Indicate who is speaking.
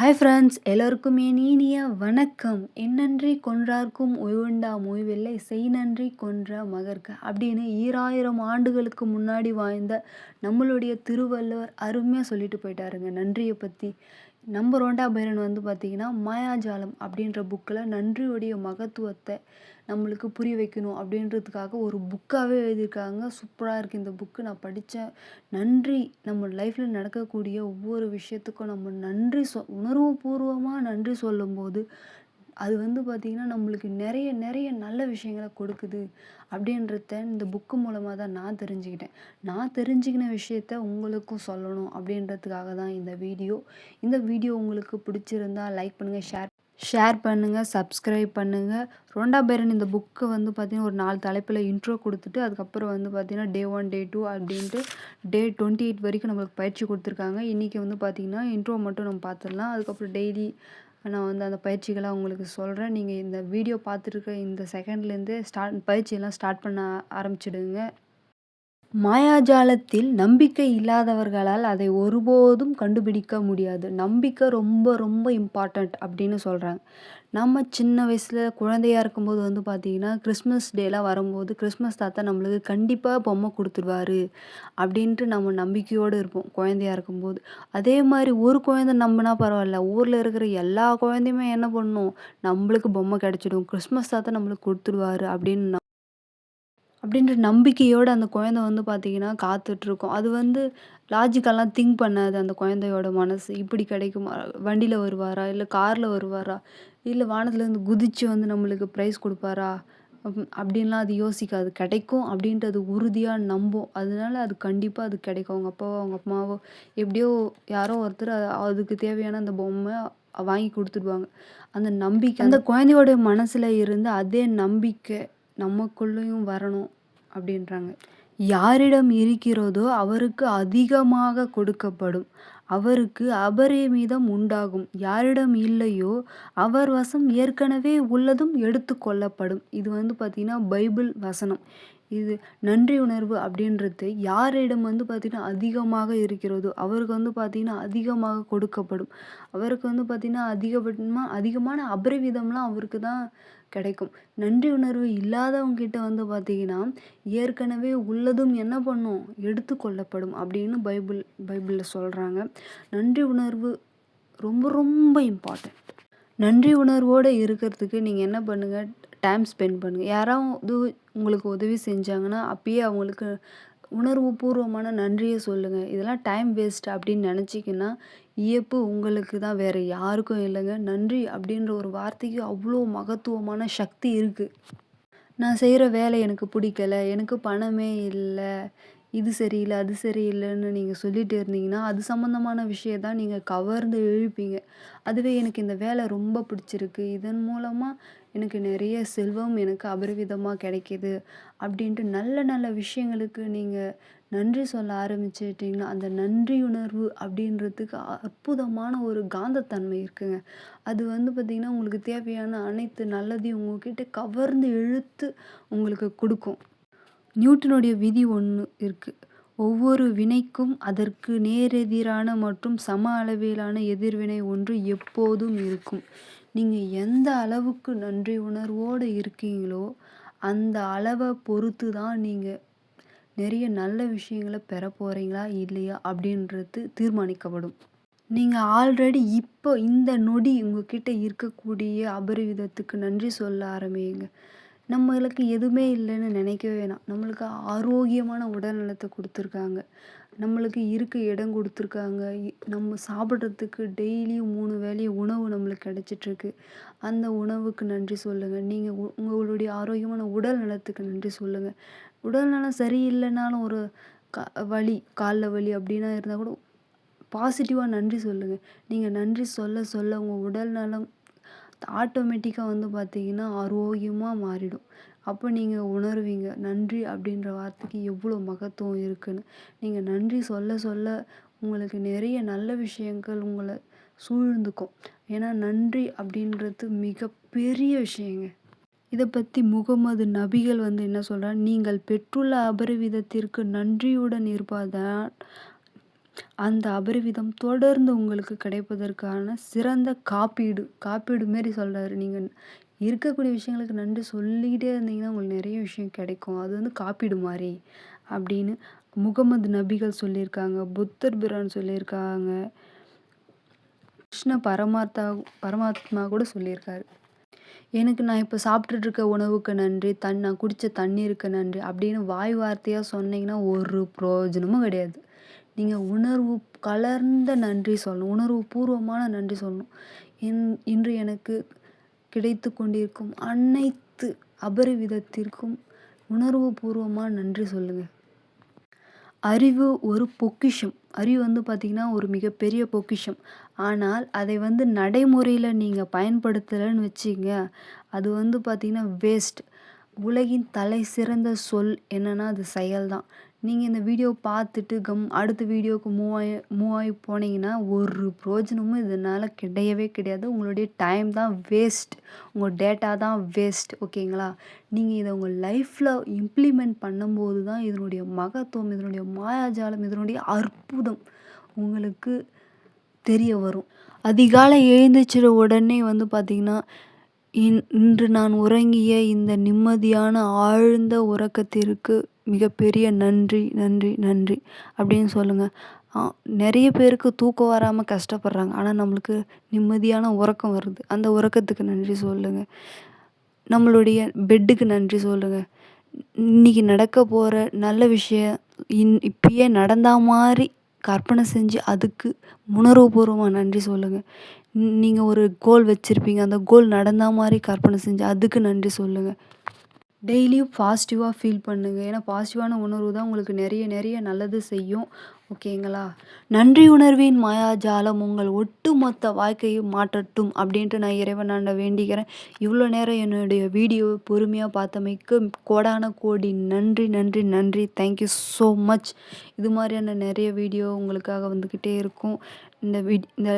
Speaker 1: Hi friends எல்லோருக்கும் என் இனிய வணக்கம். என்னன்றி கொன்றார்க்கும் ஓய்வுண்டா ஓய்வில்லை செய் நன்றி கொன்ற மகர்க. அப்படின்னு ஈராயிரம் ஆண்டுகளுக்கு முன்னாடி வாழ்ந்த நம்மளுடைய திருவள்ளுவர் அருமையாக சொல்லிட்டு போயிட்டாருங்க. நன்றியை பற்றி நம்பர் ரோண்டா பைரன் வந்து பார்த்திங்கன்னா மாயாஜாலம் அப்படின்ற புக்கில் நன்றியுடைய மகத்துவத்தை நம்மளுக்கு புரிய வைக்கணும் அப்படின்றதுக்காக ஒரு புக்காகவே எழுதியிருக்காங்க. சூப்பராக இருக்குது இந்த புக்கு நான் படித்தேன் நன்றி. நம்ம லைஃப்பில் நடக்கக்கூடிய ஒவ்வொரு விஷயத்துக்கும் நம்ம நன்றி சொ உணர்வுபூர்வமாக நன்றி சொல்லும்போது அது வந்து பார்த்திங்கன்னா நம்மளுக்கு நிறைய நிறைய நல்ல விஷயங்கள கொடுக்குது அப்படின்றத இந்த புக்கு மூலமாக தான் நான் தெரிஞ்சுக்கிட்டேன். நான் தெரிஞ்சுக்கின விஷயத்த உங்களுக்கும் சொல்லணும் அப்படின்றதுக்காக தான் இந்த வீடியோ இந்த வீடியோ உங்களுக்கு பிடிச்சிருந்தா லைக் பண்ணுங்கள் ஷேர் ஷேர் பண்ணுங்கள் சப்ஸ்கிரைப் பண்ணுங்கள் ரோண்டா பேரன் இந்த புக்கு வந்து பார்த்திங்கன்னா ஒரு நாலு தலைப்பில் இன்ட்ரோ கொடுத்துட்டு அதுக்கப்புறம் வந்து பார்த்திங்கன்னா டே ஒன் டே டூ அப்படின்ட்டு டே டுவெண்ட்டி எயிட் வரைக்கும் நம்மளுக்கு பயிற்சி கொடுத்துருக்காங்க. இன்றைக்கி வந்து பார்த்திங்கன்னா இன்ட்ரோ மட்டும் நம்ம பார்த்துடலாம் அதுக்கப்புறம் டெய்லி நான் வந்து அந்த பயிற்சிகளை உங்களுக்கு சொல்கிறேன் நீங்கள் இந்த வீடியோ பார்த்துருக்க இந்த செகண்ட்லேருந்தே ஸ்டார்ட் பயிற்சியெல்லாம் ஸ்டார்ட் பண்ண ஆரம்பிச்சிடுங்க. மாயாஜாலத்தில் நம்பிக்கை இல்லாதவர்களால் அதை ஒருபோதும் கண்டுபிடிக்க முடியாது. நம்பிக்கை ரொம்ப ரொம்ப இம்பார்ட்டண்ட் அப்படின்னு சொல்கிறாங்க நம்ம சின்ன வயசில் குழந்தையா இருக்கும்போது வந்து பார்த்திங்கன்னா கிறிஸ்மஸ் டேலாம் வரும்போது கிறிஸ்மஸ் தாத்தா நம்மளுக்கு கண்டிப்பாக பொம்மை கொடுத்துருவாரு அப்படின்ட்டு நம்ம நம்பிக்கையோடு இருப்போம் குழந்தையா இருக்கும்போது. அதே மாதிரி ஒரு குழந்தை நம்பினா பரவாயில்ல. ஊரில் இருக்கிற எல்லா குழந்தையுமே என்ன பண்ணும்? நம்மளுக்கு பொம்மை கிடச்சிடும். கிறிஸ்மஸ் தாத்தா நம்மளுக்கு கொடுத்துருவாரு அப்படின்னு அப்படின்ற நம்பிக்கையோடு அந்த குழந்த வந்து பார்த்திங்கன்னா காத்துட்ருக்கும். அது வந்து லாஜிக்கெல்லாம் திங்க் பண்ணாது அந்த குழந்தையோட மனசு. இப்படி கிடைக்குமா? வண்டியில் வருவாரா? இல்லை காரில் வருவாரா? இல்லை வானத்துலேருந்து குதித்து வந்து நம்மளுக்கு ப்ரைஸ் கொடுப்பாரா? அப்படின்லாம் அது யோசிக்காது. கிடைக்கும் அப்படின்றது உறுதியாக நம்பும். அதனால அது கண்டிப்பாக அது கிடைக்கும். அவங்க அப்பாவோ அவங்க அம்மாவோ எப்படியோ யாரோ ஒருத்தர் அதுக்கு தேவையான அந்த பொம்மை வாங்கி கொடுத்துடுவாங்க. அந்த நம்பிக்கை அந்த குழந்தையோட மனசில் இருந்து அதே நம்பிக்கை நமக்குள்ளேயும் வரணும் அப்படின்றாங்க. யாரிடம் இருக்கிறதோ அவருக்கு அதிகமாக கொடுக்கப்படும். அவருக்கு அபரிமிதம் உண்டாகும். யாரிடம் இல்லையோ அவர் வசம் ஏற்கனவே உள்ளதும் எடுத்து கொள்ளப்படும். இது வந்து பார்த்திங்கன்னா பைபிள் வசனம். இது நன்றி உணர்வு அப்படின்றது யாரிடம் வந்து பார்த்திங்கன்னா அதிகமாக இருக்கிறதோ அவருக்கு வந்து பார்த்திங்கன்னா அதிகமாக கொடுக்கப்படும். அவருக்கு வந்து பார்த்திங்கன்னா அதிகபட்சமாக அதிகமான அபரிவிதம்லாம் அவருக்கு தான் கிடைக்கும். நன்றி உணர்வு இல்லாதவங்ககிட்ட வந்து பார்த்திங்கன்னா ஏற்கனவே உள்ளதும் என்ன பண்ணும்? எடுத்து கொள்ளப்படும் அப்படின்னு பைபிள் பைபிளில் சொல்கிறாங்க நன்றி உணர்வு ரொம்ப ரொம்ப இம்பார்ட்டண்ட் நன்றி உணர்வோடு இருக்கிறதுக்கு நீங்கள் என்ன பண்ணுங்கள் டைம் ஸ்பெண்ட் பண்ணுங்கள் யாராவது உங்களுக்கு உதவி செஞ்சாங்கன்னா அப்பயே அவங்களுக்கு உணர்வு பூர்வமான நன்றியை சொல்லுங்கள் இதெல்லாம் டைம் வேஸ்ட் அப்படின்னு நினச்சிங்கன்னா இயப்பு உங்களுக்கு தான். வேறு யாருக்கும் இல்லைங்க. நன்றி அப்படின்ற ஒரு வார்த்தைக்கு அவ்வளோ மகத்துவமான சக்தி இருக்குது நான் செய்கிற வேலை எனக்கு பிடிக்கல. எனக்கு பணமே இல்லை. இது சரியில்லை அது சரியில்லைன்னு நீங்கள் சொல்லிகிட்டு இருந்தீங்கன்னா அது சம்மந்தமான விஷயத்தான் நீங்கள் கவர்ந்து இழுப்பீங்க. அதுவே எனக்கு இந்த வேலை ரொம்ப பிடிச்சிருக்கு. இதன் மூலமாக எனக்கு நிறைய செல்வம் எனக்கு அபரிவிதமாக கிடைக்கிது அப்படின்ட்டு நல்ல நல்ல விஷயங்களுக்கு நீங்கள் நன்றி சொல்ல ஆரம்பிச்சிட்டிங்கன்னா அந்த நன்றியுணர்வு அப்படின்றதுக்கு அற்புதமான ஒரு காந்தத்தன்மை இருக்குங்க. அது வந்து பார்த்திங்கன்னா உங்களுக்கு தேவையான அனைத்து நல்லதையும் உங்ககிட்ட கவர்ந்து இழுத்து உங்களுக்கு கொடுக்கும். நியூட்டனுடைய விதி ஒன்று இருக்குது ஒவ்வொரு வினைக்கும் அதற்கு நேரெதிரான மற்றும் சம அளவிலான எதிர்வினை ஒன்று எப்போதும் இருக்கும். நீங்கள் எந்த அளவுக்கு நன்றி உணர்வோடு இருக்கீங்களோ அந்த அளவை பொறுத்து தான் நீங்கள் நிறைய நல்ல விஷயங்களை பெற போகிறீங்களா இல்லையா அப்படின்றது தீர்மானிக்கப்படும். நீங்கள் ஆல்ரெடி இப்போ இந்த நொடி உங்ககிட்ட இருக்கக்கூடிய அபரிவிதத்துக்கு நன்றி சொல்ல ஆரம்பிங்க. நம்மளுக்கு எதுவுமே இல்லைன்னு நினைக்கவே வேணாம். நம்மளுக்கு ஆரோக்கியமான உடல் நலத்தை கொடுத்துருக்காங்க. நம்மளுக்கு இருக்க இடம் கொடுத்துருக்காங்க. நம்ம சாப்பிட்றதுக்கு டெய்லியும் மூணு வேளையும் உணவு நம்மளுக்கு கிடச்சிட்ருக்கு. அந்த உணவுக்கு நன்றி சொல்லுங்கள் நீங்கள் உங்களுடைய ஆரோக்கியமான உடல் நலத்துக்கு நன்றி சொல்லுங்கள் உடல் நலம் சரியில்லைனாலும் ஒரு க வலி காலில் வலி அப்படின்னா இருந்தால் கூட பாசிட்டிவாக நன்றி சொல்லுங்கள் நீங்கள் நன்றி சொல்ல சொல்ல உங்கள் உடல் நலம் ஆட்டோமேட்டிக்காக வந்து பார்த்திங்கன்னா ஆரோக்கியமாக மாறிடும். அப்போ நீங்கள் உணருவீங்க. நன்றி அப்படின்ற வார்த்தைக்கு எவ்வளோ மகத்துவம் இருக்குதுன்னு நீங்கள் நன்றி சொல்ல சொல்ல உங்களுக்கு நிறைய நல்ல விஷயங்கள் உங்களை சூழ்ந்துக்கும். ஏன்னா நன்றி அப்படின்றது மிகப்பெரிய விஷயங்க. இதை பற்றி முகமது நபிகள் வந்து என்ன சொல்கிறார் நீங்கள் பெற்றுள்ள அபரிவிதத்திற்கு நன்றியுடன் இருப்பதால் அந்த அபரிவிதம் தொடர்ந்து உங்களுக்கு கிடைப்பதற்கான சிறந்த காப்பீடு. காப்பீடு மாரி சொல்கிறாரு நீங்கள் இருக்கக்கூடிய விஷயங்களுக்கு நன்றி சொல்லிக்கிட்டே இருந்தீங்கன்னா, உங்களுக்கு நிறைய விஷயம் கிடைக்கும். அது வந்து காப்பீடு மாதிரி அப்படின்னு முகமது நபிகள் சொல்லியிருக்காங்க. புத்தர் பிரான் சொல்லியிருக்காங்க. கிருஷ்ண பரமார்த்தா பரமாத்மா கூட சொல்லியிருக்காரு. எனக்கு நான் இப்போ சாப்பிட்டுட்டு இருக்க உணவுக்கு நன்றி, தன் நான் குடித்த தண்ணீருக்கு நன்றி அப்படின்னு வாய் வார்த்தையாக சொன்னீங்கன்னா, ஒரு பிரயோஜனமும் கிடையாது. நீங்கள் உணர்வு கலர்ந்த நன்றி சொல்லணும். உணர்வு பூர்வமான நன்றி சொல்லணும். இன் இன்று எனக்கு கிடைத்து கொண்டிருக்கும் அனைத்து அபரிவிதத்திற்கும் உணர்வு பூர்வமா நன்றி சொல்லுங்கள் அறிவு ஒரு பொக்கிஷம். அறிவு வந்து பார்த்திங்கன்னா ஒரு மிகப்பெரிய பொக்கிஷம். ஆனால், அதை வந்து நடைமுறையில் நீங்கள் பயன்படுத்தலைன்னு வச்சிங்க அது வந்து பார்த்திங்கன்னா வேஸ்ட். உலகின் தலை சிறந்த சொல் என்னன்னா, அது செயல் தான். நீங்கள் இந்த வீடியோ பார்த்துட்டு கம் அடுத்த வீடியோவுக்கு மூவ் ஆகி மூவ் ஆகி போனீங்கன்னா, ஒரு பிரோஜனமும் இதனால் கிடையவே கிடையாது. உங்களுடைய டைம் தான் வேஸ்ட். உங்கள் டேட்டா தான் வேஸ்ட். ஓகேங்களா? நீங்கள் இதை உங்கள் லைஃப்பில் இம்ப்ளிமெண்ட் பண்ணும்போது தான் இதனுடைய மகத்துவம், இதனுடைய மாயாஜாலம், இதனுடைய அற்புதம் உங்களுக்கு தெரிய வரும். அதிகாலை எழுந்திரிச்ச உடனே வந்து பார்த்திங்கன்னா இன்று நான் உறங்கிய இந்த நிம்மதியான ஆழ்ந்த உறக்கத்திற்கு மிகப்பெரிய நன்றி, நன்றி, நன்றி அப்படின்னு சொல்லுங்கள் நிறைய பேருக்கு தூக்கம் வராமல் கஷ்டப்படுறாங்க. ஆனால் நம்மளுக்கு நிம்மதியான உறக்கம் வருது. அந்த உறக்கத்துக்கு நன்றி சொல்லுங்கள் நம்மளுடைய பெட்டுக்கு நன்றி சொல்லுங்கள் இன்னைக்கு நடக்க போகிற நல்ல விஷயம் இன் இப்பயே நடந்தா மாதிரி கற்பனை செஞ்சு அதுக்கு உணர்வுபூர்வமாக நன்றி சொல்லுங்கள் நீங்கள் ஒரு கோல் வச்சுருப்பீங்க அந்த கோல் நடந்தா மாதிரி கற்பனை செஞ்சு அதுக்கு நன்றி சொல்லுங்கள் டெய்லியும் பாசிட்டிவாக ஃபீல் பண்ணுங்கள் ஏன்னா, பாசிட்டிவான உணர்வு தான் உங்களுக்கு நிறைய நிறைய நல்லது செய்யும். ஓகேங்களா? நன்றி உணர்வின் மாயாஜாலம் உங்கள் ஒட்டுமொத்த வாழ்க்கையும் மாற்றட்டும் அப்படின்ட்டு நான் இறைவன் நான் வேண்டிக்கிறேன். இவ்வளோ நேரம் என்னுடைய வீடியோவை பொறுமையாக பார்த்தமைக்கு கோடான கோடி நன்றி, நன்றி, நன்றி. Thank you so much. இது மாதிரியான நிறைய வீடியோ உங்களுக்காக வந்துக்கிட்டே இருக்கும். இந்த வீட் இந்த